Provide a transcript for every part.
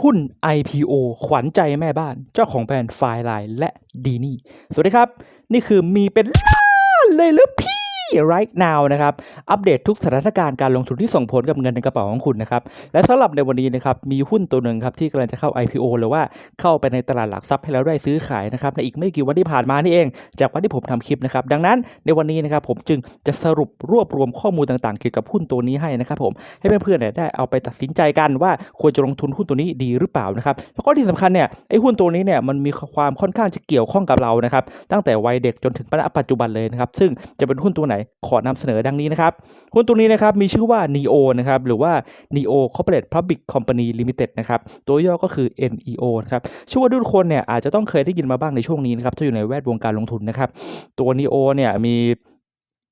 หุ้น IPO ขวัญใจแม่บ้าน เจ้าของแบรนด์ไฟไลน์และดีนี่ สวัสดีครับ นี่คือมีเป็นล้านเลยหรือพี่ right now นะครับ อัปเดตทุกสถานการณ์การลงทุนที่ส่งผลกับเงินในกระเป๋าของคุณนะครับ และสำหรับในวันนี้นะครับ มีหุ้นตัวหนึ่งครับที่กำลังจะเข้า IPO หรือว่าเข้าไปในตลาดหลักทรัพย์ให้เราได้ซื้อขายนะครับ ในอีกไม่กี่วันที่ผ่านมานี่เอง จากวันที่ผมทำคลิปนะครับ ดังนั้นในวันนี้นะครับผมจึงจะสรุปรวบรวมข้อมูลต่างๆ เกี่ยวกับหุ้นตัวนี้ให้นะครับผมให้เพื่อนๆเนี่ยได้เอาไปตัดสินใจกันว่าควรจะลงทุนหุ้นตัวนี้ดีหรือเปล่านะครับแล้วก็ที่สำคัญเนี่ยไอ้หุ้นตัวนี้เนี่ยมันมีความค่อนข้างจะเกี่ยวข้องกับเรานะครับตั้งแต่วัยเด็กจนถึงปัจจุบันเลยนะครับซึ่งจะเป็นหุ้นตัวไหนขอนำเสนอดังนี้นะครับ หุ้นตัวนี้นะครับมีชื่อว่า NEO นะครับหรือว่า NEO Corporate Public Company Limited นะครับตัวย่อก็คือ NEO นะครับเชื่อว่าทุกคนเนี่ยอาจจะต้องเคยได้ยินมาบ้างในช่วงนี้นะครับถ้าอยู่ในแวดวงการลงทุนนะครับตัว NEO เนี่ยมี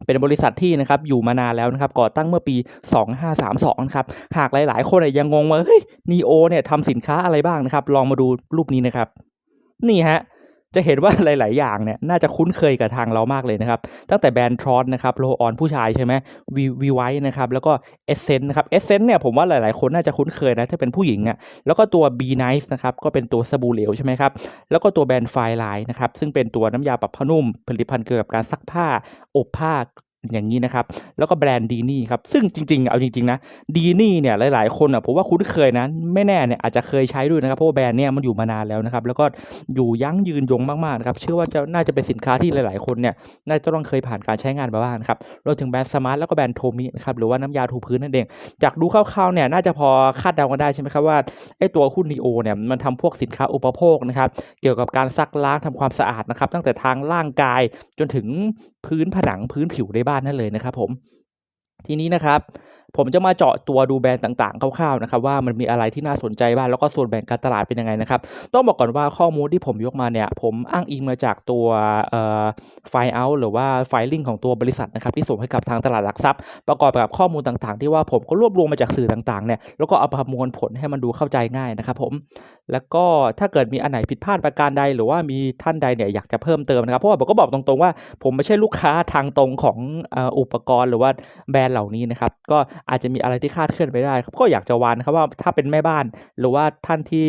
เป็นบริษัทที่นะครับอยู่มานานแล้วนะครับก่อตั้งเมื่อปี 2532นะครับหากหลาย ๆ คนเนี่ยยังงงว่าเฮ้ยนีโอเนี่ยทำสินค้าอะไรบ้างนะครับ ลองมาดูรูปนี้นะครับ นี่ฮะ จะเห็นว่าหลาย ๆ อย่างเนี่ยน่าจะคุ้นเคยกับทางเรามากเลยนะครับ ตั้งแต่แบรนด์ทรอนนะครับโลออนผู้ชายใช่ไหมวีวีไวนะครับแล้วก็เอเซนต์นะครับเอเซนต์เนี่ยผมว่าหลาย ๆ คนน่าจะคุ้นเคยนะถ้าเป็นผู้หญิงอะแล้วก็ตัว B Nice นะครับก็เป็นตัวสบู่เหลวใช่ไหมครับแล้วก็ตัวแบรนด์ไฟไลน์นะครับซึ่งเป็นตัวน้ำยาปรับผ้านุ่มผลิตภัณฑ์เกี่ยวกับการซักผ้าอบผ้า อย่างนี้นะครับ แล้วก็แบรนด์ดีนี่ครับ ซึ่งจริง ๆ เอาจริง ๆ นะดีนี่เนี่ยหลายๆ คนอะผมว่าคุ้นเคยนะ ไม่แน่เนี่ยอาจจะเคยใช้ด้วยนะครับ เพราะว่าแบรนด์เนี่ยมันอยู่มานานแล้วนะครับ แล้วก็อยู่ยั้งยืนยงมาก ๆ นะครับ เชื่อว่าจะน่าจะเป็นสินค้าที่หลาย ๆ คนเนี่ยน่าจะต้องเคยผ่านการใช้งานมาบ้างครับ รวมถึงแบรนด์สมาร์ทแล้วก็แบรนด์โทมินะครับ หรือว่าน้ำยาถูพื้นนั่นเอง จากดูคร่าวๆ เนี่ยน่าจะพอคาดเดากันได้ใช่ไหมครับว่าไอ้ตัวหุ้นนีโอเนี่ยมันทำพวกสินค้าอุปโภคนะครับ เกี่ยวกับการซักล้างทำความสะอาดนะครับ ตั้งแต่ทางร่างกายจนถึง พื้นผนังพื้นผิวในบ้านนั่นเลยนะครับผมทีนี้นะครับผมจะมาเจาะตัวดูแบรนด์ต่างๆคร่าวๆนะครับว่ามันมีอะไรที่น่าสนใจบ้างแล้วก็ส่วนแบ่งการตลาดเป็นยังไงนะครับ ต้องบอกก่อนว่าข้อมูลที่ผมยกมาเนี่ยผมอ้างอิงมาจากตัวไฟล์เอาหรือว่าไฟลิ่งของตัวบริษัทนะครับที่ส่งให้กับทางตลาดหลักทรัพย์ ประกอบกับข้อมูลต่างๆ ที่ว่าผมก็รวบรวมมาจากสื่อต่างๆเนี่ยแล้วก็เอาประมวลผลให้มันดูเข้าใจง่ายนะครับผมแล้วก็ถ้าเกิดมีอันไหนผิดพลาดประการใด หรือว่ามีท่านใดเนี่ยอยากจะเพิ่มเติมนะครับเพราะว่าผมก็บอกตรงๆว่า ผมไม่ใช่ลูกค้าทางตรงของอุปกรณ์หรือว่าแบรนด์เหล่านี้นะครับก็อาจจะมีอะไรที่คาดเคลื่อนไปได้ครับก็อยากจะวานครับว่าถ้าเป็นแม่บ้าน หรือว่าท่านที่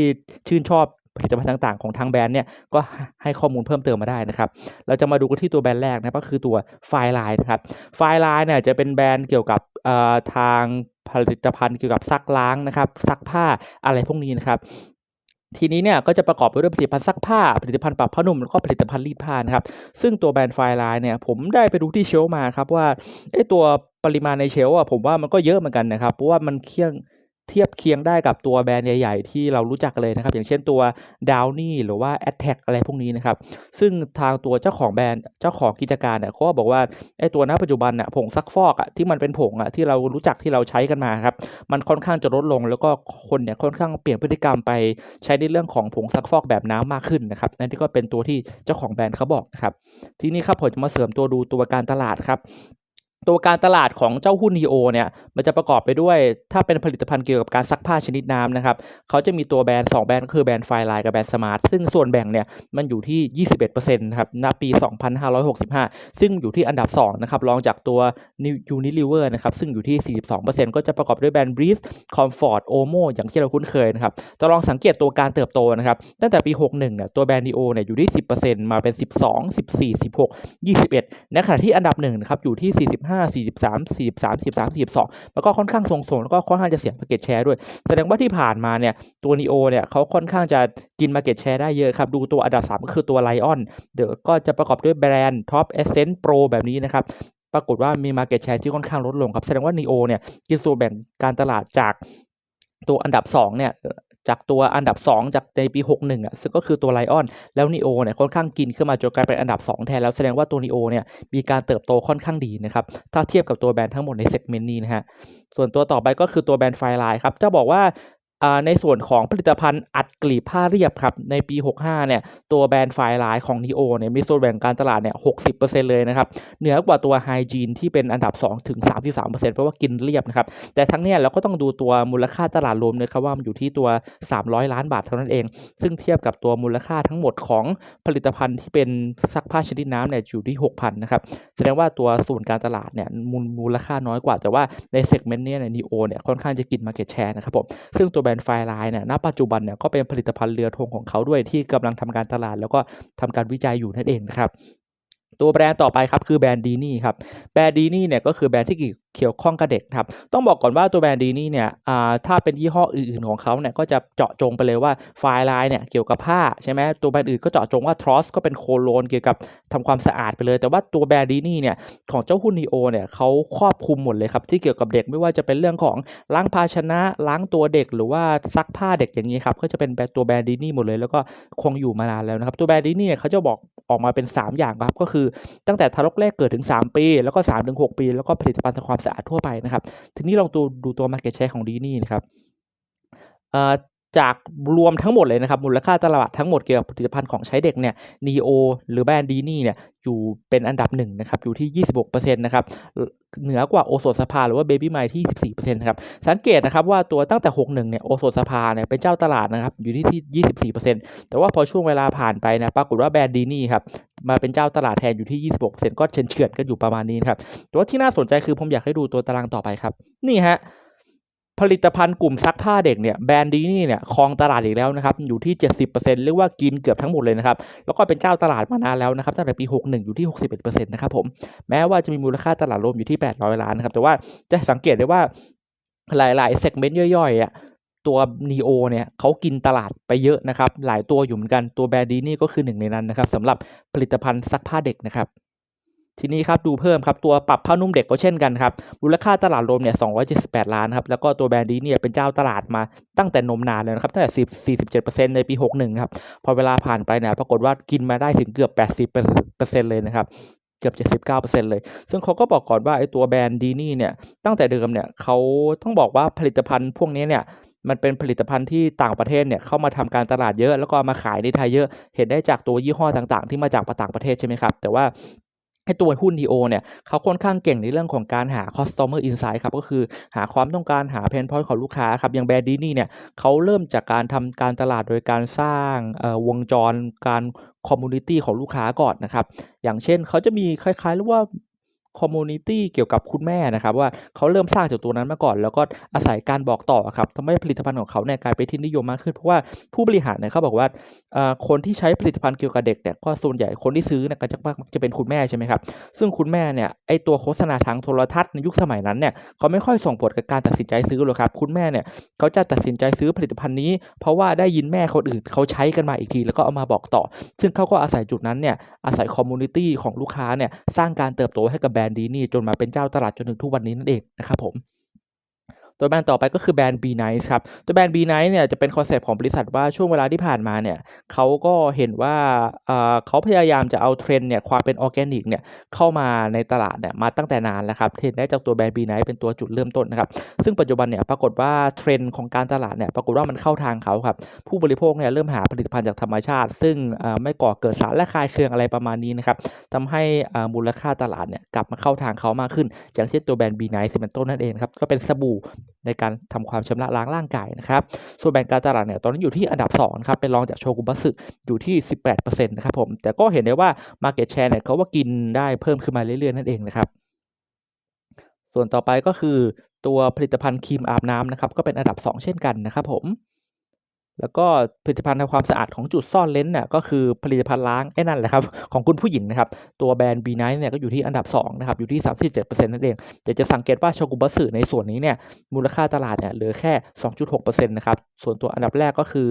ชื่นชอบผลิตภัณฑ์ต่างๆ ของทางแบรนด์เนี่ยก็ให้ข้อมูลเพิ่มเติมมาได้นะครับ เราจะมาดูกันที่ตัวแบรนด์แรกนะครับก็คือตัวไฟไลน์นะครับไฟไลน์เนี่ยจะเป็นแบรนด์เกี่ยวกับเอ่อทางผลิตภัณฑ์เกี่ยวกับซักล้างนะครับซักผ้าอะไรพวกนี้นะครับ ทีนี้เนี่ยก็จะประกอบไปด้วยผลิตภัณฑ์ซักผ้า ผลิตภัณฑ์ปรับผ้านุ่มแล้วก็ผลิตภัณฑ์รีดผ้านะครับ ซึ่งตัวแบรนด์ไฟไลน์เนี่ยผมได้ไปดูที่เชลมาครับว่าไอ้ตัวปริมาณในเชลอะผมว่ามันก็เยอะเหมือนกันนะครับเพราะว่ามันเคียง เทียบเคียงได้กับตัวแบรนด์ใหญ่ ๆ ที่เรารู้จักกันเลยนะครับ อย่างเช่นตัวดาวนี่หรือว่า a t t a c อะไรพวกนี้นะครับ ซึ่งทางตัวเจ้าของแบรนด์เจ้าของกิจการเนี่ยเขาก็บอกว่าไอ้ตัวณปัจจุบันน่ะผงซักฟอกอะที่มันเป็นผงอะที่เรารู้จักที่เราใช้กันมาครับมันค่อนข้างจะลดลง แล้วก็คนเนี่ยค่อนข้างเปลี่ยนพฤติกรรมไปใช้ในเรื่องของผงซักฟอกแบบน้ำมากขึ้นนะครับนั่นก็เป็นตัวที่เจ้าของแบรนด์เขาบอกนะครับทีนี้ครับผมจะมาเสริมตัวดูตัวการตลาดครับ ตัวการตลาดของเจ้าหุ้น NEO เนี่ยมันจะประกอบไปด้วย ถ้าเป็นผลิตภัณฑ์เกี่ยวกับการซักผ้าชนิดน้ำนะครับเขาจะมีตัวแบรนด์2แบรนด์ก็คือแบรนด์ไฟไลน์กับแบรนด์สมาร์ทซึ่งส่วนแบ่งเนี่ยมันอยู่ที่ 21%นะครับณปี 2565 ซึ่งอยู่ที่อันดับ2นะครับรองจากตัว Unilever นะครับซึ่งอยู่ที่ 42%ก็จะประกอบด้วยแบรนด์ Breeze Comfort Omo อย่างที่เราคุ้นเคยนะครับจะลองสังเกตตัวการเติบโตนะครับตั้งแต่ปี 61เนี่ยตัวแบรนด์ NEO เนี่ยอยู่ที่ 10%มาเป็น 12 14 16 21 ในขณะที่อันดับหนึ่งนะครับอยู่ที่ 45 43 43 43 42แล้วก็ค่อนข้างทรงๆแล้วก็ค่อนข้างจะเสีย market share ด้วย แสดงว่าที่ผ่านมาเนี่ยตัว NEO เนี่ยเขาค่อนข้างจะกิน market share ได้เยอะครับดูตัวอันดับ3ก็คือตัว Lion เดี๋ยวก็จะประกอบด้วยแบรนด์ Top Essence Pro แบบนี้นะครับปรากฏว่ามี market share ที่ค่อนข้างลดลงครับ แสดงว่า NEO เนี่ยกินส่วนแบ่งการตลาดจากตัวอันดับ 2 เนี่ย จากตัวอันดับ 2 จากในปี 61อะซึ่งก็คือตัวไลออนแล้วนีโอเนี่ยค่อนข้างกินขึ้นมาจนกลายเป็นอันดับ 2 แทนแล้วแสดงว่าตัวนีโอเนี่ยมีการเติบโตค่อนข้างดีนะครับถ้าเทียบกับตัวแบรนด์ทั้งหมดในเซกเมนต์นี้นะฮะส่วนตัวต่อไปก็คือตัวแบรนด์ไฟไลน์ครับจะบอกว่าอ่า ในส่วนของผลิตภัณฑ์อัดกลีบผ้าเรียบครับ ในปี 65 เนี่ย ตัวแบรนด์ไฟไลน์ของ NEO เนี่ยมีส่วนแบ่งการตลาดเนี่ย 60%เลยนะครับ เหนือกว่าตัว Hygiene ที่เป็นอันดับ 2 ถึง 33%เพราะว่ากินเรียบนะครับ แต่ทั้งเนี้ยเราก็ต้องดูตัวมูลค่าตลาดรวมเลยครับว่ามันอยู่ที่ตัว 300 ล้านบาทเท่านั้นเอง ซึ่งเทียบกับตัวมูลค่าทั้งหมดของผลิตภัณฑ์ที่เป็นซักผ้าชนิดน้ำเนี่ยอยู่ที่ 6,000 นะครับ แสดงว่าตัวส่วนการตลาดเนี่ยมูลมูลค่าน้อยกว่า แต่ว่าในเซกเมนต์เนี้ยนี่ย NEO เนี่ยค่อนข้างจะกิน market share นะครับผมซึ่งตัวบแบรนด์ไฟไลน์เนี่ยณปัจจุบันเนี่ยก็เป็นผลิตภัณฑ์เรือธงของเขาด้วยที่กำลังทำการตลาด แล้วก็ทำการวิจัยอยู่นั่นเองนะครับตัวแบรนด์ต่อไปครับคือแบรนด์ดีนี่ครับแบรนด์ดีนี่เนี่ยก็คือแบรนด์ที่ เกี่ยวข้องกับเด็กครับ ต้องบอกก่อนว่าตัวแบรนด์ดีนี่เนี่ยถ้าเป็นยี่ห้ออื่นๆของเขาเนี่ยก็จะเจาะจงไปเลยว่าไฟล์ไลน์เนี่ยเกี่ยวกับผ้าใช่ไหมตัวแบรนด์อื่นก็เจาะจงว่าทรอสก็เป็นโคโลนเกี่ยวกับทำความสะอาดไปเลย แต่ว่าตัวแบรนด์ดีนี่เนี่ยของเจ้าหุ้นนีโอเนี่ยเขาครอบคลุมหมดเลยครับที่เกี่ยวกับเด็กไม่ว่าจะเป็นเรื่องของล้างภาชนะล้างตัวเด็กหรือว่าซักผ้าเด็กอย่างนี้ครับก็จะเป็นตัวแบรนด์ดีนี่หมดเลย แล้วก็คงอยู่มานานแล้วนะครับตัวแบรนด์ดีนี่เขาจะบอกออกมาเป็น 3 อย่างครับก็คือตั้งแต่ทารกแรกเกิดถึง 3 ปี แล้วก็3-6ปี แล้วก็ผลิตภัณฑ์ทำความสะอาดทั่วไปนะครับ ทีนี้ลองดูดูตัว Market Share ของดีนี่นะครับ จากรวมทั้งหมดเลยนะครับ มูลค่าตลาดทั้งหมดเกี่ยวกับผลิตภัณฑ์ของใช้เด็กเนี่ย Neo หรือแบรนด์ดีนี่เนี่ยอยู่เป็นอันดับหนึ่งนะครับ อยู่ที่ 26%นะครับ เหนือกว่าโอโซนสภาหรือว่าเบบี้ไมที่ 14%นะครับ สังเกตนะครับว่าตัวตั้งแต่ 61 เนี่ยโอโซนสภาเนี่ยเป็นเจ้าตลาดนะครับ อยู่ที่ 24%แต่ว่าพอช่วงเวลาผ่านไปนะปรากฏว่าแบรนด์ดีนี่ครับมาเป็นเจ้าตลาดแทนอยู่ที่ 26%ก็เฉือนเฉือนกันอยู่ประมาณนี้นครับแต่ว่าที่น่าสนใจคือผมอยากให้ดูตัวตารางต่อไปครับ นี่ฮะ ผลิตภัณฑ์กลุ่มซักผ้าเด็กเนี่ยแบรนด์ดีนี่เนี่ยครองตลาดอีกแล้วนะครับอยู่ที่ 70%เรียกว่ากินเกือบทั้งหมดเลยนะครับแล้วก็เป็นเจ้าตลาดมานานแล้วนะครับตั้งแต่ปี 61 อยู่ที่ 61%นะครับผมแม้ว่าจะมีมูลค่าตลาดรวมอยู่ที่ 800 ล้านนะครับแต่ว่าจะสังเกตได้ว่าหลายๆเซกเมนต์ย่อยๆอะตัว Neo เนี่ยเขากินตลาดไปเยอะนะครับ หลายตัวอยู่เหมือนกันตัวแบรนด์ดีนี่ก็คือหนึ่งในนั้นนะครับสำหรับผลิตภัณฑ์ซักผ้าเด็กนะครับ ทีนี้ครับดูเพิ่มครับตัวปรับผ้านุ่มเด็กก็เช่นกันครับมูลค่าตลาดรวมเนี่ย278 ล้านครับแล้วก็ตัวแบรนด์ดีเนี่ยเป็นเจ้าตลาดมาตั้งแต่นมนานแล้วนะครับตั้งแต่10 47%ในปี 61ครับพอเวลาผ่านไปเนี่ยปรากฏว่ากินมาได้ถึงเกือบ 80%เลยนะครับเกือบ 79%เลย ซึ่งเขาก็บอกก่อนว่าไอ้ตัวแบรนด์ดีนี่เนี่ยตั้งแต่เดิมเนี่ยเขาต้องบอกว่าผลิตภัณฑ์พวกนี้เนี่ยมันเป็นผลิตภัณฑ์ที่ต่างประเทศเนี่ยเข้ามาทำการตลาดเยอะ แล้วก็มาขายในไทยเยอะ เห็นได้จากตัวยี่ห้อต่างๆ ที่มาจากต่างประเทศใช่ไหมครับ แต่ว่า ไอ้ตัวหุ้น DO เนี่ยเขาค่อนข้างเก่งในเรื่องของการหา customer insight ครับก็คือหาความต้องการหา pain point ของลูกค้าครับอย่างแบรนด์ดีนี่เนี่ยเขาเริ่มจากการทำการตลาดโดยการสร้างวงจรการคอมมูนิตี้ของลูกค้าก่อนนะครับ อย่างเช่นเขาจะมีคล้ายๆเรียกว่า คอมมูนิตี้เกี่ยวกับคุณแม่นะครับว่าเขาเริ่มสร้างจากตัวนั้นมาก่อน แล้วก็อาศัยการบอกต่อครับทำให้ผลิตภัณฑ์ของเขาเนี่ยกลายเป็นที่นิยมมากขึ้น เพราะว่าผู้บริหารเนี่ยเขาบอกว่าคนที่ใช้ผลิตภัณฑ์เกี่ยวกับเด็กเนี่ยก็ส่วนใหญ่คนที่ซื้อเนี่ยก็จะมักจะเป็นคุณแม่ใช่ไหมครับซึ่งคุณแม่เนี่ยไอตัวโฆษณาทางโทรทัศน์ในยุคสมัยนั้นเนี่ยเขาไม่ค่อยส่งผลกับการตัดสินใจซื้อหรอกครับคุณแม่เนี่ยเขาจะตัดสินใจซื้อผลิตภัณฑ์นี้ เพราะว่าได้ยินแม่คนอื่นเขาใช้กันมาอีกทีแล้วก็เอามาบอกต่อ ซึ่งเขาก็อาศัยจุดนั้นเนี่ยอาศัยคอมมูนิตี้ของลูกค้าเนี่ยสร้างการเติบโตให้กับแบรนด์ดีนี่จนมาเป็นเจ้าตลาดจนถึงทุกวันนี้นั่นเองนะครับผม ตัวแบรนด์ต่อไปก็คือแบรนด์ B Nice ครับ ตัวแบรนด์ B Nice เนี่ยจะเป็นคอนเซปต์ของบริษัทว่าช่วงเวลาที่ผ่านมาเนี่ยเขาก็เห็นว่าเขาพยายามจะเอาเทรนด์เนี่ยความเป็นออร์แกนิกเนี่ยเข้ามาในตลาดเนี่ยมาตั้งแต่นานแล้วครับเห็นได้จากตัวแบรนด์ B Nice เป็นตัวจุดเริ่มต้นนะครับซึ่งปัจจุบันเนี่ยปรากฏว่าเทรนด์ของการตลาดเนี่ยปรากฏว่ามันเข้าทางเขาครับผู้บริโภคเนี่ยเริ่มหาผลิตภัณฑ์จากธรรมชาติ ซึ่งไม่ก่อเกิดสารและคายเคืองอะไรประมาณนี้นะครับทำให้มูลค่าตลาดเนี่ยกลับมาเข้าทางเขามากขึ้น อย่างเช่นตัวแบรนด์ B Nice เป็นต้นนั่นเองครับก็เป็นสบู่ในการทำความชำระล้างร่างกายนะครับ ส่วนแบ่งการตลาดเนี่ยตอนนี้อยู่ที่อันดับ2ครับเป็นรองจากโชกุบัสึอยู่ที่ 18%นะครับผม แต่ก็เห็นได้ว่า Market Share เนี่ยเขาว่ากินได้เพิ่มขึ้นมาเรื่อยๆ นั่นเองนะครับ ส่วนต่อไปก็คือตัวผลิตภัณฑ์ครีมอาบน้ำนะครับก็เป็นอันดับ 2 เช่นกันนะครับผม แล้วก็ผลิตภัณฑ์ทำความสะอาดของจุดซ่อนเลนส์เนี่ยก็คือผลิตภัณฑ์ล้างไอ้นั่นแหละครับของคุณผู้หญิงนะครับ ตัวแบรนด์ B Nice เนี่ยก็อยู่ที่อันดับ2นะครับอยู่ที่ 37%นั่นเองแต่จะสังเกตว่าโชกุบัสึในส่วนนี้เนี่ยมูลค่าตลาดเนี่ยเหลือแค่ 2.6%นะครับส่วนตัวอันดับแรกก็คือ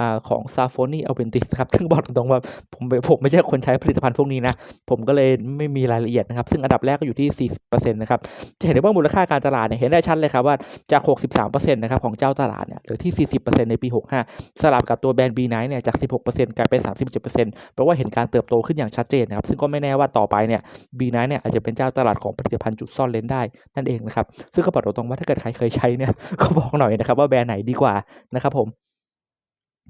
อของ s a f o n i a l v e n t i s ครับซึ่งบอกตรงๆว่าผมผมไม่ใช่คนใช้ผลิตภัณฑ์พวกนี้นะ ผมก็เลยไม่มีรายละเอียดนะครับ ซึ่งอันดับแรกก็อยู่ที่ 40%นะครับ จะเห็นได้ว่ามูลค่าการตลาดเนี่ยเห็นได้ชัดเลยครับว่าจาก 63%นะครับของเจ้าตลาดเนี่ยเหลือที่ 40%ในปี 65 สลับกับตัวแบรนด์ B Nice เนี่ยจาก 16%กลายเป็น 37%แปลว่าเห็นการเติบโตขึ้นอย่างชัดเจนนะครับซึ่งก็ไม่แน่ว่าต่อไปเนี่ย B Nice เนี่ยอาจจะเป็นเจ้าตลาดของผลิตภัณฑ์จุดซ่อนเลนได้นั่นเองนะครับซึ่งก็บอกตรงๆว่าถ้าเกิดใครเคยใช้เนี่ยก็บอกหน่อยนะครับว่าแบรนด์ไหนดีกว่านะครับผม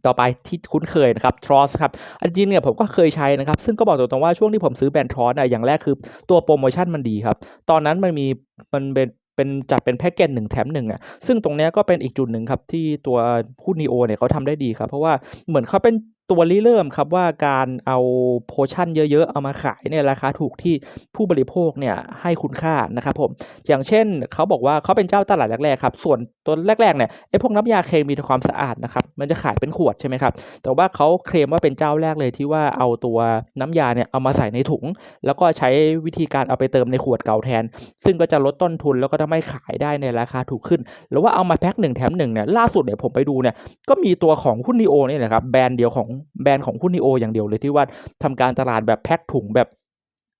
ต่อไปที่คุ้นเคยนะครับทรอสครับอันจริงเนี่ยผมก็เคยใช้นะครับ ซึ่งก็บอกตรงๆว่าช่วงที่ผมซื้อแบรนด์ทรอสอะอย่างแรกคือตัวโปรโมชั่นมันดีครับ ตอนนั้นมันมีมันเป็นเป็นจัดเป็นแพ็กเกจหนึ่งแถมหนึ่งอะซึ่งตรงนี้ก็เป็นอีกจุดหนึ่งครับที่ตัวหุ้นนีโอเนี่ยเขาทำได้ดีครับ เพราะว่าเหมือนเขาเป็น ตัวริเริ่มครับว่าการเอาโพชั่นเยอะๆ เอามาขายในราคาถูกที่ผู้บริโภคเนี่ยให้คุณค่านะครับผม อย่างเช่นเขาบอกว่าเขาเป็นเจ้าตลาดแรกๆครับ ส่วนตัวแรกๆเนี่ยไอ้พวกน้ำยาเคมีทำความสะอาดนะครับ มันจะขายเป็นขวดใช่ไหมครับ แต่ว่าเขาเคลมว่าเป็นเจ้าแรกเลยที่ว่าเอาตัวน้ำยาเนี่ยเอามาใส่ในถุง แล้วก็ใช้วิธีการเอาไปเติมในขวดเก่าแทน ซึ่งก็จะลดต้นทุนแล้วก็ทำให้ขายได้ในราคาถูกขึ้น หรือว่าเอามาแพ็คหนึ่งแถมหนึ่งเนี่ยล่าสุดเนี่ยผมไปดูเนี่ยก็มีตัวของหุ้นนีโอเนี่แหละครับแบรนด์เดียวของแบรนด์ของหุ้นนีโออย่างเดียวเลยที่ว่าทำการตลาดแบบแพ็คถุงแบบ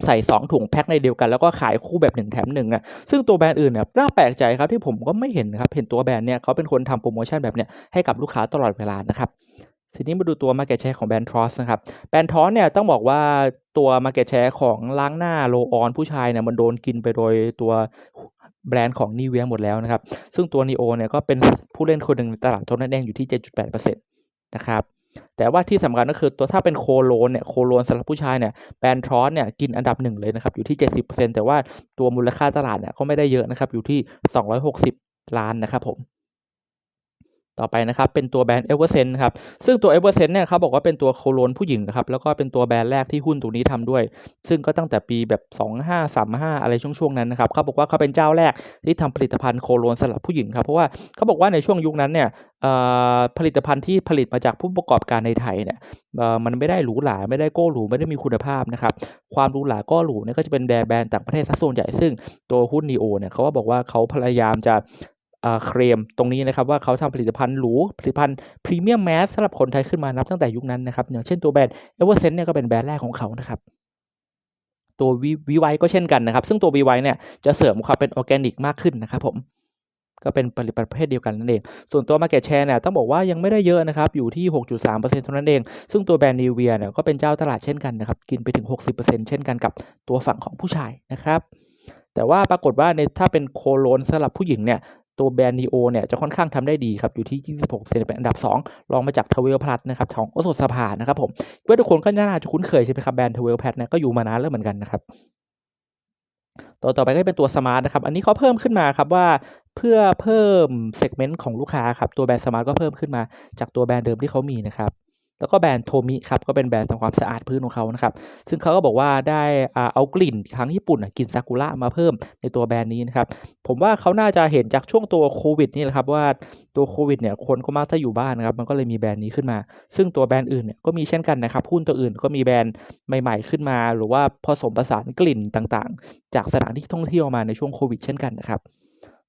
ใส่ 2 ถุงแพ็คในเดียวกันแล้วก็ขายคู่แบบ 1 แถม1อะซึ่งตัวแบรนด์อื่นเนี่ยน่าแปลกใจครับที่ผมก็ไม่เห็นนะครับ เห็นตัวแบรนด์เนี่ยเขาเป็นคนทำโปรโมชั่นแบบเนี้ยให้กับลูกค้าตลอดเวลานะครับทีนี้มาดูตัว Market Share ของแบรนด์ทรอสนะครับแบรนด์ทรอสเนี่ยต้องบอกว่าตัว Market Share ของล้างหน้าโลออนผู้ชายเนี่ยมันโดนกินไปโดยตัวแบรนด์ของนีเวียหมดแล้วนะครับซึ่งตัวนีโอเนี่ยก็เป็นผู้เล่นคนหนึ่งในตลาดโทนแดงอยู่ที่ 7.8%นะครับ แต่ว่าที่สำคัญก็คือตัวถ้าเป็นโคโลนเนี่ยโคโลนสำหรับผู้ชายเนี่ยแบรนด์ทรอสเนี่ยกินอันดับหนึ่งเลยนะครับอยู่ที่ 70%แต่ว่าตัวมูลค่าตลาดเนี่ยก็ไม่ได้เยอะนะครับอยู่ที่ 260 ล้านนะครับผม ต่อไปนะครับเป็นตัวแบรนด์เอเวอร์เซนครับซึ่งตัวเอเวอร์เซนเนี่ยเขาบอกว่าเป็นตัวโคโลนผู้หญิงนะครับแล้วก็เป็นตัวแบรนด์แรกที่หุ้นตัวนี้ทำด้วย ซึ่งก็ตั้งแต่ปีแบบ 2535 อะไรช่วงๆนั้นนะครับเขาบอกว่าเขาเป็นเจ้าแรกที่ทำผลิตภัณฑ์โคโลนสำหรับผู้หญิงครับเพราะว่าเขาบอกว่าในช่วงยุคนั้นเนี่ยผลิตภัณฑ์ที่ผลิตมาจากผู้ประกอบการในไทยเนี่ยมันไม่ได้หรูหราไม่ได้โก้หรูไม่ได้มีคุณภาพนะครับความหรูหราก็หรูเนี่ยก็จะเป็นแบรนด์แบรนด์ต่างประเทศซะส่วนใหญ่ซึ่งตัวหุ้นนีโอเนี่ยเขาบอกว่าเขาพยายามจะ เคลมตรงนี้นะครับว่าเขาทำผลิตภัณฑ์หรูผลิตภัณฑ์พรีเมียมแมสสำหรับคนไทยขึ้นมานับตั้งแต่ยุคนั้นนะครับอย่างเช่นตัวแบรนด์เอเวอร์เซนต์เนี่ยก็เป็นแบรนด์แรกของเขานะครับตัววีไวก็เช่นกันนะครับ ซึ่งตัววีไวเนี่ยจะเสริมความเป็นออร์แกนิกมากขึ้นนะครับผมก็เป็นผลิตภัณฑ์ประเภทเดียวกันนั่นเอง ส่วนตัว Market Share เนี่ยต้องบอกว่ายังไม่ได้เยอะนะครับ อยู่ที่ 6.3%เท่านั้นเอง ซึ่งตัวแบรนด์นิวเวียเนี่ยก็เป็นเจ้าตลาดเช่นกันนะครับ กินไปถึง 60%เช่นกันกับตัวฝั่งของผู้ชายนะครับ แต่ว่าปรากฏว่าในถ้าเป็นโคโลนสำหรับผู้หญิงเนี่ย ตัวแบรนด์นีโอเนี่ยจะค่อนข้างทำได้ดีครับอยู่ที่ 26%เป็นอันดับ 2 รองมาจากทเวลพลัสนะครับของโอสถสภานะครับผมเพื่อทุกคนก็น่าจะคุ้นเคยใช่ไหมครับแบรนด์ทเวลพลัสเนี่ยก็อยู่มานานแล้วเหมือนกันนะครับตัวต่อไปก็เป็นตัวสมาร์ทนะครับ อันนี้เขาเพิ่มขึ้นมาครับว่าเพื่อเพิ่มเซกเมนต์ของลูกค้าครับ ตัวแบรนด์สมาร์ทก็เพิ่มขึ้นมาจากตัวแบรนด์เดิมที่เขามีนะครับ แล้วก็แบรนด์โทมิครับก็เป็นแบรนด์ทำความสะอาดพื้นของเขานะครับซึ่งเขาก็บอกว่าได้เอากลิ่นทางญี่ปุ่นกลิ่นซากุระมาเพิ่มในตัวแบรนด์นี้นะครับผมว่าเขาน่าจะเห็นจากช่วงตัวโควิดนี่แหละครับว่าตัวโควิดเนี่ยคนก็มักจะอยู่บ้านนะครับมันก็เลยมีแบรนด์นี้ขึ้นมา ซึ่งตัวแบรนด์อื่นเนี่ยก็มีเช่นกันนะครับหุ้นตัวอื่นก็มีแบรนด์ใหม่ ๆ ขึ้นมา หรือว่าผสมผสานกลิ่นต่างๆ จากสถานที่ท่องเที่ยวมาในช่วงโควิดเช่นกันนะครับ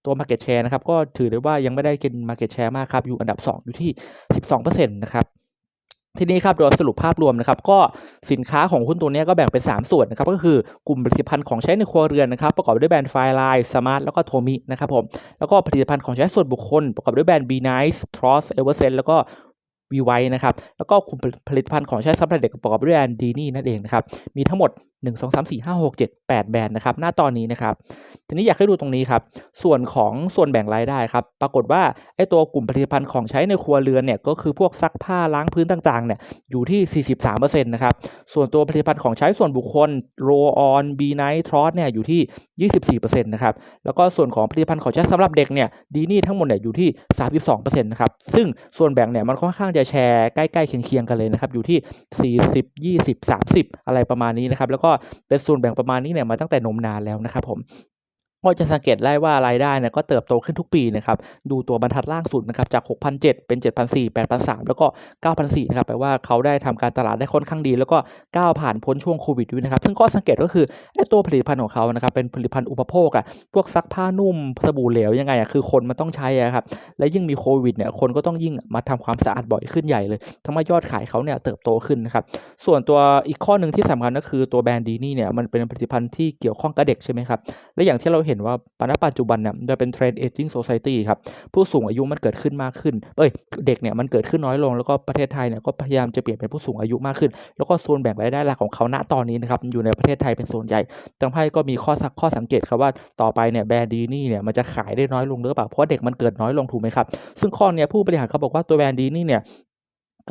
ตัว Market Share นะครับก็ถือได้ว่ายังไม่ได้กิน Market Share มากครับ อยู่อันดับ 2 อยู่ที่ 12%นะครับ ทีนี้ครับโดยสรุปภาพรวมนะครับก็สินค้าของหุ้นตัวนี้ก็แบ่งเป็น 3 ส่วนนะครับก็คือกลุ่มผลิตภัณฑ์ของใช้ในครัวเรือนนะครับประกอบด้วยแบรนด์ไฟไลน์สมาร์ทแล้วก็โทมินะครับผมแล้วก็ผลิตภัณฑ์ของใช้ส่วนบุคคล ประกอบด้วยแบรนด์บีไนซ์ทรอสเอเวอร์เซนแล้วก็วีไวนะครับแล้วก็กลุ่มผลิตภัณฑ์ของใช้สำหรับเด็กประกอบด้วยแบรนด์ดีนี่นั่นเองนะครับมีทั้งหมด1 2 3 4 5 6 7 8 แบรนด์นะครับหน้าตอนนี้นะครับทีนี้อยากให้ดูตรงนี้ครับส่วนของส่วนแบ่งรายได้ครับปรากฏว่าไอ้ตัวกลุ่มผลิตภัณฑ์ของใช้ในครัวเรือนเนี่ยก็คือพวกซักผ้าล้างพื้นต่างๆเนี่ยอยู่ที่ 43%นะครับส่วนตัวผลิตภัณฑ์ของใช้ส่วนบุคคลโรออนบีไนท์ทรอสเนี่ยอยู่ที่ 24%นะครับแล้วก็ส่วนของผลิตภัณฑ์ของใช้สำหรับเด็กเนี่ยดีนี่ทั้งหมดเนี่ยอยู่ที่ 32%นะครับซึ่งส่วนแบ่งเนี่ยมันค่อนข้างจะแชร์ใกล้ๆเคียงๆกันเลยนะครับอยู่ที่ 40 20 30 อะไรประมาณนี้นะครับแล้วก็เป็นส่วนแบ่งประมาณนี้เนี่ยมาตั้งแต่นมนานแล้วนะครับผม ก็จะสังเกตได้ว่ารายได้เนี่ยก็เติบโตขึ้นทุกปีนะครับ ดูตัวบรรทัดล่างสุดนะครับจาก 6,007 เป็น 7,004 8,003 แล้วก็ 9,004 นะครับแปลว่าเขาได้ทำการตลาดได้ค่อนข้างดี แล้วก็ก้าวผ่านพ้นช่วงโควิดด้วยนะครับ ซึ่งก็สังเกตก็คือไอ้ตัวผลิตภัณฑ์ของเขานะครับเป็นผลิตภัณฑ์อุปโภคอะพวกซักผ้านุ่มสบู่เหลวยังไงอะคือคนมันต้องใช้อะครับ และยิ่งมีโควิดเนี่ยคนก็ต้องยิ่งมาทำความสะอาดบ่อยขึ้นใหญ่เลยทำให้ยอดขายเขาเนี่ยเติบโตขึ้นนะครับ ส่วนตัวอีกข้อหนึ่งที่สำคัญก็คือตัวแบรนด์ดีนี่เนี่ยมันเป็นผลิตภัณฑ์ที่เกี่ยวข้องกับเด็กใช่ไหมครับและอย่างที่เราเห็นว่าปัจจุบันเนี่ยจะเป็นเทรนด์เอจิ้งโซซายตี้ครับ ผู้สูงอายุมันเกิดขึ้นมากขึ้น เอ้ย เด็กเนี่ยมันเกิดขึ้นน้อยลง แล้วก็ประเทศไทยเนี่ยก็พยายามจะเปลี่ยนเป็นผู้สูงอายุมากขึ้น แล้วก็ส่วนแบ่งรายได้หลักของเขาณตอนนี้นะครับ อยู่ในประเทศไทยเป็นส่วนใหญ่ทำให้ก็มีข้อสักข้อสังเกตครับว่าต่อไปเนี่ยแบรนด์ดีนี่เนี่ยมันจะขายได้น้อยลงหรือเปล่า เพราะเด็กมันเกิดน้อยลงถูกไหมครับ ซึ่งข้อเนี้ยผู้บริหารเขาบอกว่าตัวแบรนด์ดีนี่เนี่ย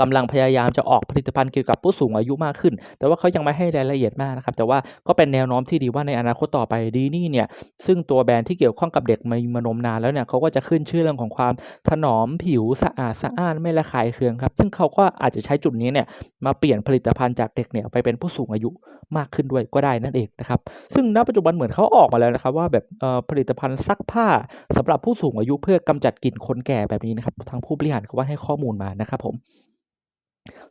กำลังพยายามจะออกผลิตภัณฑ์เกี่ยวกับผู้สูงอายุมากขึ้น แต่ว่าเขายังไม่ให้รายละเอียดมากนะครับ แต่ว่าก็เป็นแนวโน้มที่ดีว่าในอนาคตต่อไปดีนี่เนี่ย ซึ่งตัวแบรนด์ที่เกี่ยวข้องกับเด็กมามานมนานแล้วเนี่ยเขาก็จะขึ้นชื่อเรื่องของความถนอมผิวสะอาดสะอ้านไม่ระคายเคืองครับ ซึ่งเขาก็อาจจะใช้จุดนี้เนี่ยมาเปลี่ยนผลิตภัณฑ์จากเด็กเนี่ยไปเป็นผู้สูงอายุมากขึ้นด้วยก็ได้นั่นเองนะครับ ซึ่งณปัจจุบันเหมือนเขาออกมาแล้วนะครับว่าแบบผลิตภัณฑ์ซักผ้าสำหรับผู้สูงอายุเพื่อกำจัดกลิ่นคนแก่แบบนี้นะครับทางผู้บริหารเขาว่าให้ข้อมูลมานะครับผม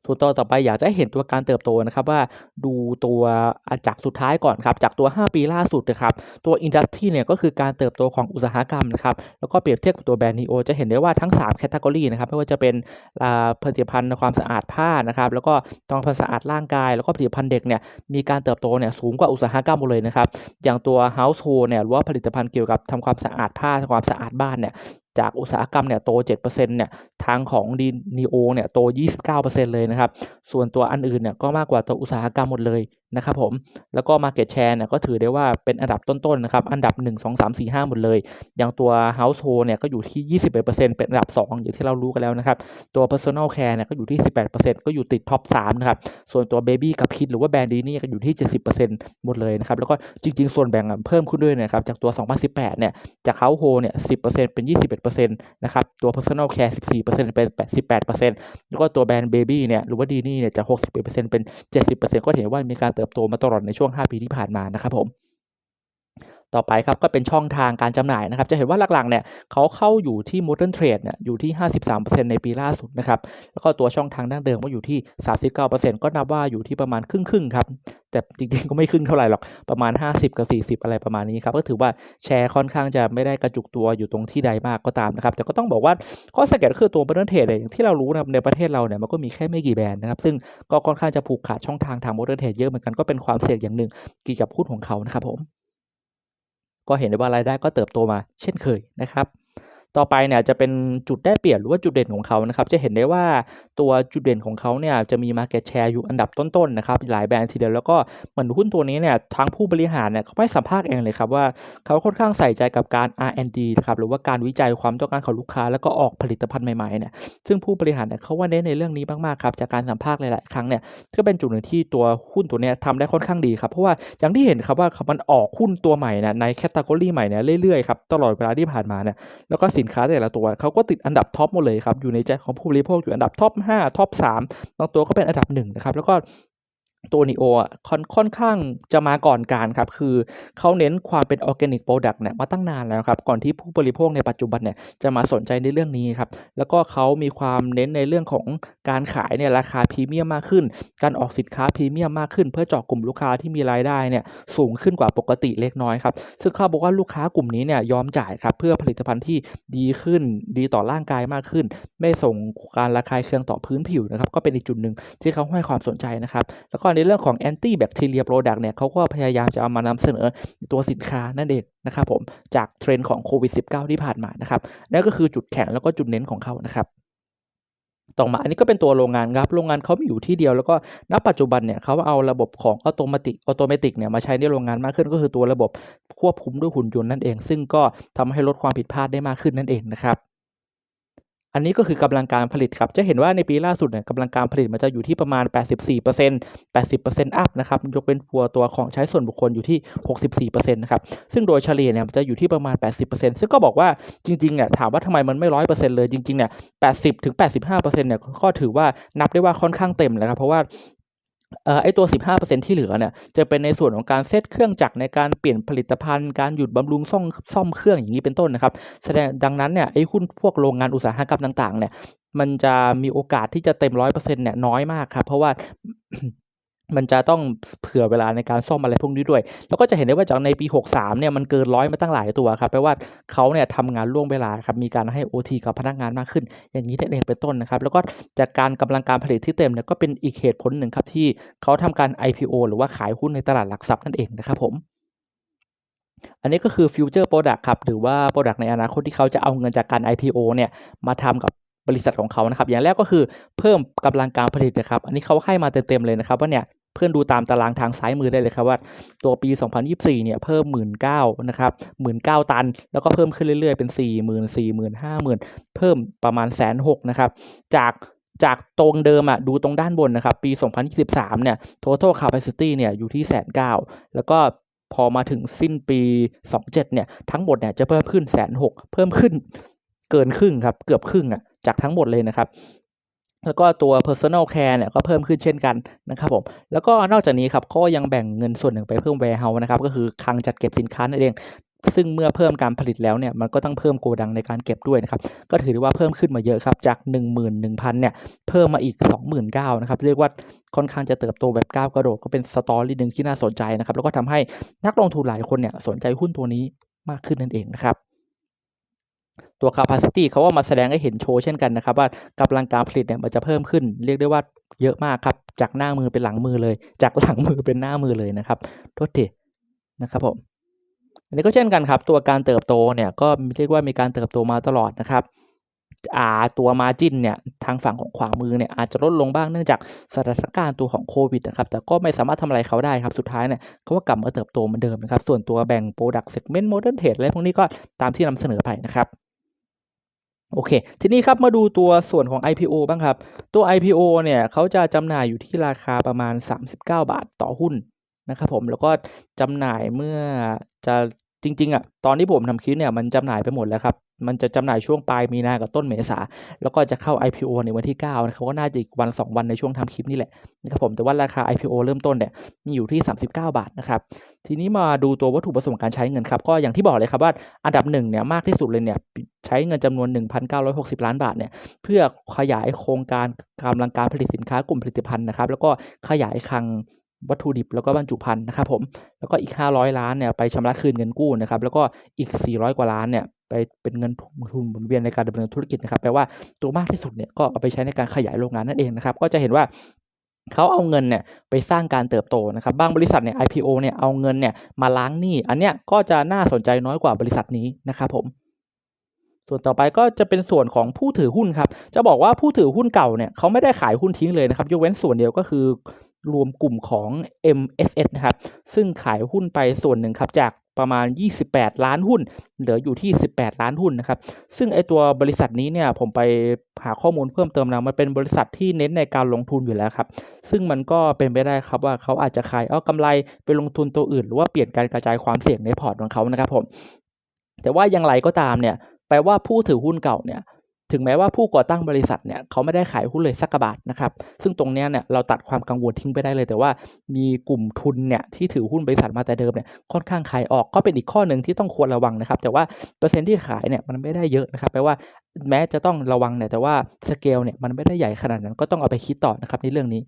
ส่วนตัวต่อไปอยากจะให้เห็นตัวการเติบโตนะครับว่าดูตัวอะจากสุดท้ายก่อนครับจากตัว 5 ปีล่าสุดนะครับตัวอินดัสทรีเนี่ยก็คือการเติบโตของอุตสาหกรรมนะครับแล้วก็เปรียบเทียบกับตัวแบรนด์นีโอจะเห็นได้ว่าทั้ง3แคตตากรีนะครับไม่ว่าจะเป็นอ่าผลิตภัณฑ์ความสะอาดผ้านะครับแล้วก็ทำความสะอาดร่างกาย แล้วก็ผลิตภัณฑ์เด็กเนี่ยมีการเติบโตเนี่ยสูงกว่าอุตสาหกรรมหมดเลยนะครับอย่างตัว Household เนี่ยหรือว่าผลิตภัณฑ์เกี่ยวกับทำความสะอาดผ้าทำความสะอาดบ้านเนี่ย จากอุตสาหกรรมเนี่ยโต 7%เนี่ยทางของดีนีโอเนี่ยโต 29%เลยนะครับ ส่วนตัวอันอื่นเนี่ยก็มากกว่าตัวอุตสาหกรรมหมดเลย นะครับผม แล้วก็ Market Share เนี่ยก็ถือได้ว่าเป็นอันดับต้นๆนะครับ อันดับ 1 2 3 4 5 หมดเลย อย่างตัว Household เนี่ยก็อยู่ที่ 21%เป็นอันดับ 2 อย่างที่เรารู้กันแล้วนะครับ ตัว Personal Care เนี่ยก็อยู่ที่ 18%ก็อยู่ติดท็อป3นะครับ ส่วนตัว Baby กับ Kid หรือว่าแบรนด์ดีนี่ก็อยู่ที่ 70%หมดเลยนะครับ แล้วก็จริง ๆ ส่วนแบ่งเพิ่มขึ้นด้วยนะครับ จากตัว 2018 เนี่ย จาก Household เนี่ย 10%เป็น 21%นะครับ ตัว Personal Care 14%เป็น 18%แล้วก็ตัวแบรนด์ Baby เนี่ยหรือว่าดีนี่เนี่ยจาก 61%เป็น 70%ก็เห็นว่ามีการเติบโตมาตลอดในช่วง 5 ปีที่ผ่านมานะครับผม ต่อไปครับก็เป็นช่องทางการจำหน่ายนะครับ จะเห็นว่าหลักๆเนี่ยเขาเข้าอยู่ที่ Modern Trade เนี่ยอยู่ที่ 53%ในปีล่าสุดนะครับแล้วก็ตัวช่องทางดั้งเดิมก็อยู่ที่ 39%ก็นับว่าอยู่ที่ประมาณครึ่งๆครับแต่จริงๆก็ไม่ครึ่งเท่าไหร่หรอกประมาณ 50 กับ 40 อะไรประมาณนี้ครับก็ถือว่าแชร์ค่อนข้างจะไม่ได้กระจุกตัวอยู่ตรงที่ใดมากก็ตามนะครับแต่ก็ต้องบอกว่าข้อสังเกตก็คือตัว Modern Trade เนี่ยอย่างที่เรารู้นะในประเทศเราเนี่ยมันก็มีแค่ไม่กี่แบรนด์นะครับซึ่งก็ค่อนข้างจะผูกขาดช่องทางทาง Modern Trade เยอะเหมือนกันก็เป็นความเสี่ยงอย่างหนึ่งเกี่ยวกับหุ้นของเขานะครับผม ก็เห็นได้ว่ารายได้ก็เติบโตมาเช่นเคยนะครับ ต่อไปเนี่ยจะเป็นจุดได้เปรียบหรือว่าจุดเด่นของเขานะครับ จะเห็นได้ว่าตัวจุดเด่นของเขาเนี่ยจะมี Market Share อยู่อันดับต้นๆนะครับหลายแบรนด์ทีเดียวแล้วก็เหมือนหุ้นตัวนี้เนี่ยทางผู้บริหารเนี่ยเขาไม่สัมภาษณ์เองเลยครับว่าเขาค่อนข้างใส่ใจกับการ R&D นะครับหรือว่าการวิจัยความต้องการของลูกค้า แล้วก็ออกผลิตภัณฑ์ใหม่ๆเนี่ยซึ่งผู้บริหารเนี่ยเขาว่าเน้นในเรื่องนี้มากๆครับจากการสัมภาษณ์หลายๆครั้งเนี่ยก็เป็นจุดหนึ่งที่ตัวหุ้นตัวนี้ทำได้ค่อนข้างดีครับเพราะว่าอย่างที่เห็นครับว่ามันออกหุ้นตัวใหม่นะในแคตตากรีใหม่เนี่ยเรื่อยๆครับตลอดเวลาที่ผ่านมาเนี่ยแล้วก็สินค้าแต่ละตัวเขาก็ติดอันดับท็อปหมดเลยครับอยู่ในใจของผู้บริโภคอยู่อันดับท็อป5ท็อป3บางตัวก็เป็นอันดับหนึ่งนะครับแล้วก็ ตัวนีโออะค่อนค่อนข้างจะมาก่อนการครับ คือเขาเน้นความเป็นออร์แกนิกโปรดักต์เนี่ยมาตั้งนานแล้วครับ ก่อนที่ผู้บริโภคในปัจจุบันเนี่ยจะมาสนใจในเรื่องนี้ครับ แล้วก็เขามีความเน้นในเรื่องของการขายเนี่ยราคาพรีเมียมมากขึ้น การออกสินค้าพรีเมียมมากขึ้น เพื่อเจาะกลุ่มลูกค้าที่มีรายได้เนี่ยสูงขึ้นกว่าปกติเล็กน้อยครับ ซึ่งเขาบอกว่าลูกค้ากลุ่มนี้เนี่ยยอมจ่ายครับเพื่อผลิตภัณฑ์ที่ดีขึ้น ดีต่อร่างกายมากขึ้น ไม่ส่งการระคายเคืองต่อพื้นผิวนะครับ ก็เป็นอีกจุดหนึ่งที่เขาให้ความสนใจนะครับ แล้วก็ในเรื่องของ anti bacteria product เนี่ยเขาก็พยายามจะเอามานำเสนอตัวสินค้านั่นเองนะครับผมจากเทรนด์ของโควิด -19 ที่ผ่านมานะครับนั่นก็คือจุดแข็งแล้วก็จุดเน้นของเขานะครับต่อมาอันนี้ก็เป็นตัวโรงงานครับโรงงานเขามีอยู่ที่เดียวแล้วก็ณปัจจุบันเนี่ยเขาเอาระบบของออโตมติออโตเมติเนี่ยมาใช้ในโรงงานมากขึ้นก็คือตัวระบบควบคุมด้วยหุ่นยนต์นั่นเอง ซึ่งก็ทำให้ลดความผิดพลาดได้มากขึ้นนั่นเองนะครับ อันนี้ก็คือกำลังการผลิตครับ จะเห็นว่าในปีล่าสุดเนี่ยกำลังการผลิตมันจะอยู่ที่ประมาณ 84% 80%อัพนะครับ ยกเป็นตัวตัวของใช้ส่วนบุคคลอยู่ที่ 64%นะครับ ซึ่งโดยเฉลี่ยเนี่ยมันจะอยู่ที่ประมาณ 80%ซึ่งก็บอกว่าจริงๆเนี่ยถามว่าทำไมมันไม่ 100%เลยจริงๆเนี่ย 80-85%เนี่ยก็ถือว่านับได้ว่าค่อนข้างเต็มแล้วครับ เพราะว่า ไอตัว 15%ที่เหลือเนี่ยจะเป็นในส่วนของการเซตเครื่องจักรในการเปลี่ยนผลิตภัณฑ์ การหยุดบำรุงซ่อมซ่อมเครื่องอย่างนี้เป็นต้นนะครับแสดงดังนั้นเนี่ยไอหุ้นพวกโรงงานอุตสาหกรรมต่างๆเนี่ยมันจะมีโอกาสที่จะเต็มร้อยเปอร์เซ็นต์เนี่ยน้อยมากครับ เพราะว่า มันจะต้องเผื่อเวลาในการซ่อมอะไรพวกนี้ด้วย แล้วก็จะเห็นได้ว่าจากในปี 63 เนี่ยมันเกินร้อยมาตั้งหลายตัวครับแปลว่าเขาเนี่ยทำงานล่วงเวลาครับมีการให้ OT กับพนักงานมากขึ้น อย่างนี้นั่นเองเป็นต้นนะครับ แล้วก็จากการกำลังการผลิตที่เต็มเนี่ยก็เป็นอีกเหตุผลหนึ่งครับที่เขาทำการ IPO หรือว่าขายหุ้นในตลาดหลักทรัพย์นั่นเองนะครับผมอันนี้ก็คือ Future Product ครับ หรือว่า Product ในอนาคตที่เขาจะเอาเงินจากการ IPO เนี่ยมาทำกับ บริษัทของเขานะครับ อย่างแรกก็คือเพิ่มกำลังการผลิตนะครับ อันนี้เขาให้มาเต็มๆเลยนะครับว่าเนี่ยเพื่อนดูตามตารางทางซ้ายมือได้เลยครับว่า ตัวปี 2024 เนี่ยเพิ่ม 19,000นะครับ19,000ตัน แล้วก็เพิ่มขึ้นเรื่อยๆ เป็น 40,000 40,000 50,000 เพิ่มประมาณแสนหกนะครับ จากจากตรงเดิมอะดูตรงด้านบนนะครับ ปี 2023 เนี่ย total capacity เนี่ยอยู่ที่แสนเก้าแล้วก็พอมาถึงสิ้นปี 27 เนี่ย ทั้งหมดเนี่ยจะเพิ่มขึ้นแสนหกเพิ่มขึ้นเกินครึ่งครับ เกือบครึ่งอะ จากทั้งหมดเลยนะครับแล้วก็ตัว personal care เนี่ยก็เพิ่มขึ้นเช่นกันนะครับผมแล้วก็นอกจากนี้ครับก็ยังแบ่งเงินส่วนหนึ่งไปเพิ่ม warehouse นะครับก็คือคลังจัดเก็บสินค้านั่นเอง ซึ่งเมื่อเพิ่มการผลิตแล้วเนี่ยมันก็ต้องเพิ่มโกดังในการเก็บด้วยนะครับก็ถือได้ว่าเพิ่มขึ้นมาเยอะครับจาก 11,000เนี่ยเพิ่มมาอีก 29,000นะครับเรียกว่าค่อนข้างจะเติบโตแบบก้าวกระโดดก็เป็นสตอรี่หนึ่งที่น่าสนใจนะครับแล้วก็ทำให้นักลงทุนหลายคนเนี่ยสนใจหุ้นตัวนี้มากขึ้นนั่นเองนะครับ ตัว capacity เขาก็มาแสดงให้เห็นโชว์เช่นกันนะครับ ว่ากำลังการผลิตเนี่ยมันจะเพิ่มขึ้น เรียกได้ว่าเยอะมากครับ จากหน้ามือเป็นหลังมือเลย จากหลังมือเป็นหน้ามือเลยนะครับโทษทีนะครับผมอันนี้ก็เช่นกันครับ ตัวการเติบโตเนี่ยก็เรียกว่ามีการเติบโตมาตลอดนะครับอ่าตัวมาจินเนี่ยทางฝั่งของขวามือเนี่ยอาจจะลดลงบ้างเนื่องจากสถานการณ์ตัวของโควิดนะครับแต่ก็ไม่สามารถทำอะไรเขาได้ครับสุดท้ายเนี่ยเขาก็กลับมาเติบโตเหมือนเดิมนะครับส่วนตัวแบ่ง Product Segment Modern Trade อะไรพวกนี้ก็ตามที่นำเสนอไปนะครับ โอเค ทีนี้ครับมาดูตัวส่วนของ IPO บ้างครับ ตัว IPO เนี่ยเขาจะจำหน่ายอยู่ที่ราคาประมาณ 39 บาทต่อหุ้นนะครับผมแล้วก็จำหน่ายเมื่อจะ จริงๆอะตอนที่ผมทำคลิปเนี่ยมันจำหน่ายไปหมดแล้วครับ มันจะจำหน่ายช่วงปลายมีนากับต้นเมษา แล้วก็จะเข้า IPO ในวันที่ 9 นะครับก็น่าจะอีกวัน 2 วันในช่วงทำคลิปนี่แหละนะครับผมแต่ว่าราคา IPO เริ่มต้นเนี่ยมีอยู่ที่ 39 บาทนะครับ ทีนี้มาดูตัววัตถุประสงค์การใช้เงินครับ ก็อย่างที่บอกเลยครับว่าอันดับหนึ่งเนี่ยมากที่สุดเลยเนี่ยใช้เงินจำนวน 1,960 ล้านบาทเนี่ยเพื่อขยายโครงการกำลังการผลิตสินค้ากลุ่มผลิตภัณฑ์นะครับแล้วก็ขยายคลัง วัตถุดิบแล้วก็บรรจุภัณฑ์นะครับผมแล้วก็อีก 500 ล้านเนี่ยไปชำระคืนเงินกู้นะครับแล้วก็อีก 400 กว่าล้านเนี่ยไปเป็นเงินทุนหมุนเวียนในการดำเนินธุรกิจนะครับแปลว่าตัวมากที่สุดเนี่ยก็เอาไปใช้ในการขยายโรงงานนั่นเองนะครับก็จะเห็นว่าเขาเอาเงินเนี่ยไปสร้างการเติบโตนะครับบางบริษัทเนี่ย IPO เนี่ยเอาเงินเนี่ยมาล้างหนี้อันเนี้ยก็จะน่าสนใจน้อยกว่าบริษัทนี้นะครับผมส่วนต่อไปก็จะเป็นส่วนของผู้ถือหุ้นครับ จะบอกว่าผู้ถือหุ้นเก่าเนี่ยเขาไม่ได้ขายหุ้นทิ้งเลยนะครับ ยกเว้นส่วนเดียวก็คือ รวมกลุ่มของ MSS นะครับ ซึ่งขายหุ้นไปส่วนหนึ่งครับจากประมาณ 28 ล้านหุ้น เหลืออยู่ที่ 18 ล้านหุ้นนะครับ ซึ่งไอตัวบริษัทนี้เนี่ยผมไปหาข้อมูลเพิ่มเติมแล้วมันเป็นบริษัทที่เน้นในการลงทุนอยู่แล้วครับ ซึ่งมันก็เป็นไปได้ครับว่าเขาอาจจะขายเอากำไรไปลงทุนตัวอื่น หรือว่าเปลี่ยนการกระจายความเสี่ยงในพอร์ตของเขานะครับผม แต่ว่าอย่างไรก็ตามเนี่ยแปลว่าผู้ถือหุ้นเก่าเนี่ย ถึงแม้ว่าผู้ก่อตั้งบริษัทเนี่ยเขาไม่ได้ขายหุ้นเลยสักบาทนะครับ ซึ่งตรงเนี้ยเนี่ยเราตัดความกังวลทิ้งไปได้เลย แต่ว่ามีกลุ่มทุนเนี่ยที่ถือหุ้นบริษัทมาแต่เดิมเนี่ยค่อนข้างขายออกก็เป็นอีกข้อหนึ่งที่ต้องควรระวังนะครับ แต่ว่าเปอร์เซ็นต์ที่ขายเนี่ยมันไม่ได้เยอะนะครับแปลว่าแม้จะต้องระวังเนี่ยแต่ว่าสเกลเนี่ยมันไม่ได้ใหญ่ขนาดนั้นก็ต้องเอาไปคิดต่อนะครับในเรื่องนี้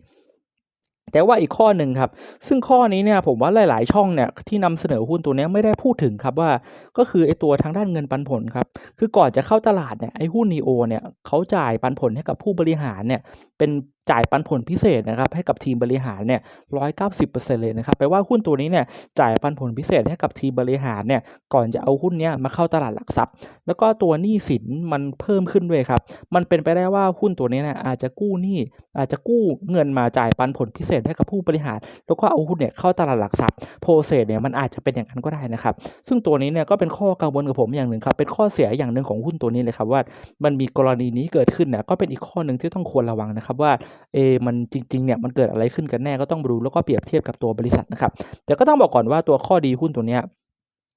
แต่ว่าอีกข้อหนึ่งครับ ซึ่งข้อนี้เนี่ยผมว่าหลาย ๆ ช่องเนี่ยที่นำเสนอหุ้นตัวนี้ไม่ได้พูดถึงครับว่า ก็คือไอตัวทางด้านเงินปันผลครับ คือก่อนจะเข้าตลาดเนี่ยไอหุ้นนีโอเนี่ยเขาจ่ายปันผลให้กับผู้บริหารเนี่ยเป็นจ่ายปันผลพิเศษนะครับให้กับทีมบริหารเนี่ยร้อยเก้าสิบเปอร์เซ็นต์เลยนะครับแปลว่าหุ้นตัวนี้เนี่ยจ่ายปันผลพิเศษให้กับทีมบริหารเนี่ยก่อนจะเอาหุ้นเนี้ยมาเข้าตลาดหลักทรัพย์ แล้วก็ตัวหนี้สินมันเพิ่มขึ้นด้วยครับมันเป็นไปได้ว่าหุ้นตัวนี้เนี่ยอาจจะกู้หนี้อาจจะกู้เงินมาจ่ายปันผลพิเศษให้กับผู้บริหาร แล้วก็เอาหุ้นเนี่ยเข้าตลาดหลักทรัพย์โปรเซสเนี่ยมันอาจจะเป็นอย่างนั้นก็ได้นะครับซึ่งตัวนี้เนี่ยก็เป็นข้อกังวลกับผมอย่างหนึ่งครับเป็นข้อเสียอย่างหนึ่งของหุ้นตัวนี้เลยครับว่า มันมีกรณีนี้เกิดขึ้นเนี่ยก็เป็นอีกข้อหนึ่งที่ต้องควรระวังนะครับว่าเอมันจริงๆเนี่ยมันเกิดอะไรขึ้นกันแน่ก็ต้องดูแล้วก็เปรียบเทียบกับตัวบริษัทนะครับแต่ก็ต้องบอกก่อนว่าตัวข้อดีหุ้นตัวเนี้ย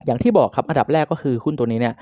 อย่างที่บอกครับอันดับแรกก็คือหุ้นตัวนี้เนี่ย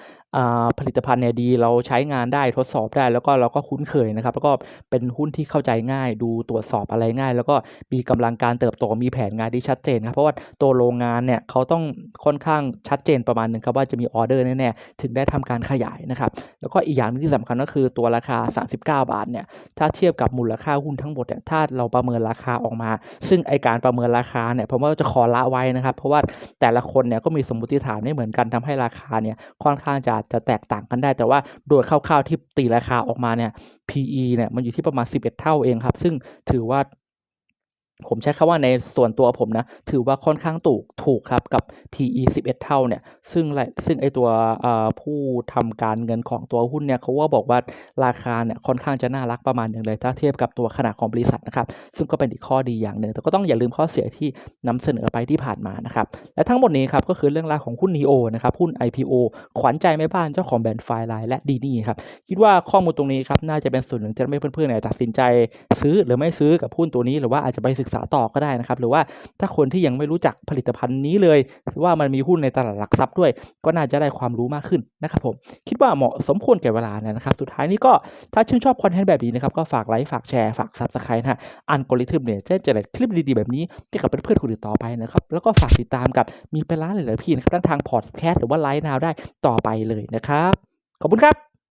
ผลิตภัณฑ์เนี่ยดีเราใช้งานได้ทดสอบได้ แล้วก็เราก็คุ้นเคยนะครับ แล้วก็เป็นหุ้นที่เข้าใจง่าย ดูตรวจสอบอะไรง่าย แล้วก็มีกำลังการเติบโตมีแผนงานที่ชัดเจนครับเพราะว่าตัวโรงงานเนี่ยเขาต้องค่อนข้างชัดเจนประมาณหนึ่งครับว่าจะมีออเดอร์แน่ๆถึงได้ทำการขยายนะครับแล้วก็อีกอย่างนึงที่สำคัญก็คือตัวราคา 39 บาทเนี่ยถ้าเทียบกับมูลค่าหุ้นทั้งหมดเนี่ยถ้าเราประเมินราคาออกมา ซึ่งไอการประเมินราคาเนี่ยผมว่าจะขอละไว้นะครับ เพราะว่าแต่ละคนเนี่ยก็มีสมมติฐานไม่เหมือนกันทำให้ราคาเนี่ยค่อนข้างจะจะแตกต่างกันได้ แต่ว่าโดยคร่าวๆที่ตีราคาออกมาเนี่ย PE เนี่ยมันอยู่ที่ประมาณ 11 เท่าเองครับ ซึ่งถือว่า ผมใช้คำว่าในส่วนตัวผมนะ ถือว่าค่อนข้างถูกถูกครับกับ PE 11 เท่าเนี่ย ซึ่งไซึ่งไอตัวผู้ทำการเงินของตัวหุ้นเนี่ยเขาว่าบอกว่าราคาเนี่ยค่อนข้างจะน่ารักประมาณหนึ่งเลยถ้าเทียบกับตัวขนาดของบริษัทนะครับ ซึ่งก็เป็นอีกข้อดีอย่างหนึ่งแต่ก็ต้องอย่าลืมข้อเสียที่นำเสนอไปที่ผ่านมานะครับ และทั้งหมดนี้ครับก็คือเรื่องราวของหุ้น NEO นะครับหุ้น IPO ขวัญใจแม่บ้านเจ้าของแบรนด์ไฟไลน์และดีนี่ครับคิดว่าข้อมูลตรงนี้ครับน่าจะเป็นส่วนหนึ่งที่ทำให้เพื่อนๆเนี่ยตัดสินใจซื้อหรือไม่ซื้อกับหุ้นตัวนี้หรือว่าอาจจะไปศึกษาต่อก็ได้นะครับ หรือว่าถ้าคนที่ยังไม่รู้จักผลิตภัณฑ์นี้เลยว่ามันมีหุ้นในตลาดหลักทรัพย์ด้วย ก็น่าจะได้ความรู้มากขึ้นนะครับผมคิดว่าเหมาะสมควรแก่เวลานะครับ สุดท้ายนี้ก็ถ้าชื่นชอบคอนเทนต์แบบนี้นะครับก็ฝากไลค์ฝากแชร์ฝากซับสไครต์นะฮะอัลกริทึมเนี่ยจะเจริญคลิปดีๆแบบนี้ให้กับเพื่อนๆคนอื่นต่อไปนะครับแล้วก็ฝากติดตามกับมีเป็นร้านหลายๆพี่นะครับทั้งทางพอดแคสต์หรือว่าไลฟ์นาวได้ต่อไปเลยนะครับขอบคุณครับ